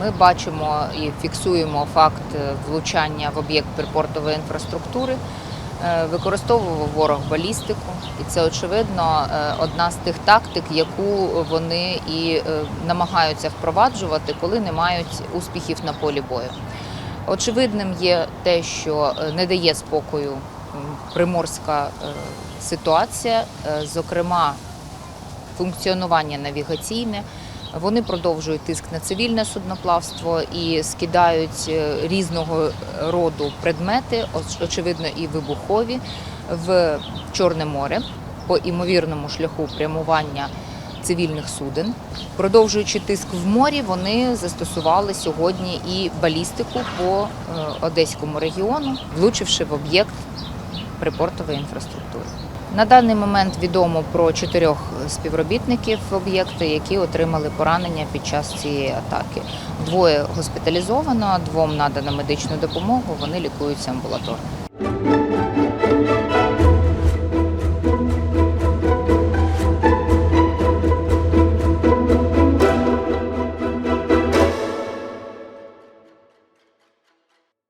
Ми бачимо і фіксуємо факт е, влучання в об'єкт припортової інфраструктури. Е, Використовував ворог балістику, і це очевидно е, одна з тих тактик, яку вони і намагаються впроваджувати, коли не мають успіхів на полі бою. Очевидним є те, що не дає спокою приморська ситуація, зокрема функціонування навігаційне. Вони продовжують тиск на цивільне судноплавство і скидають е, різного роду предмети, очевидно, і вибухові в Чорне море по імовірному шляху прямування цивільних суден. Продовжуючи тиск в морі, вони застосували сьогодні і балістику по е, Одеському регіону, влучивши в об'єкт припортової інфраструктури. На даний момент відомо про чотирьох співробітників об'єкту, які отримали поранення під час цієї атаки. Двоє госпіталізовано, двом надано медичну допомогу. Вони лікуються амбулаторно.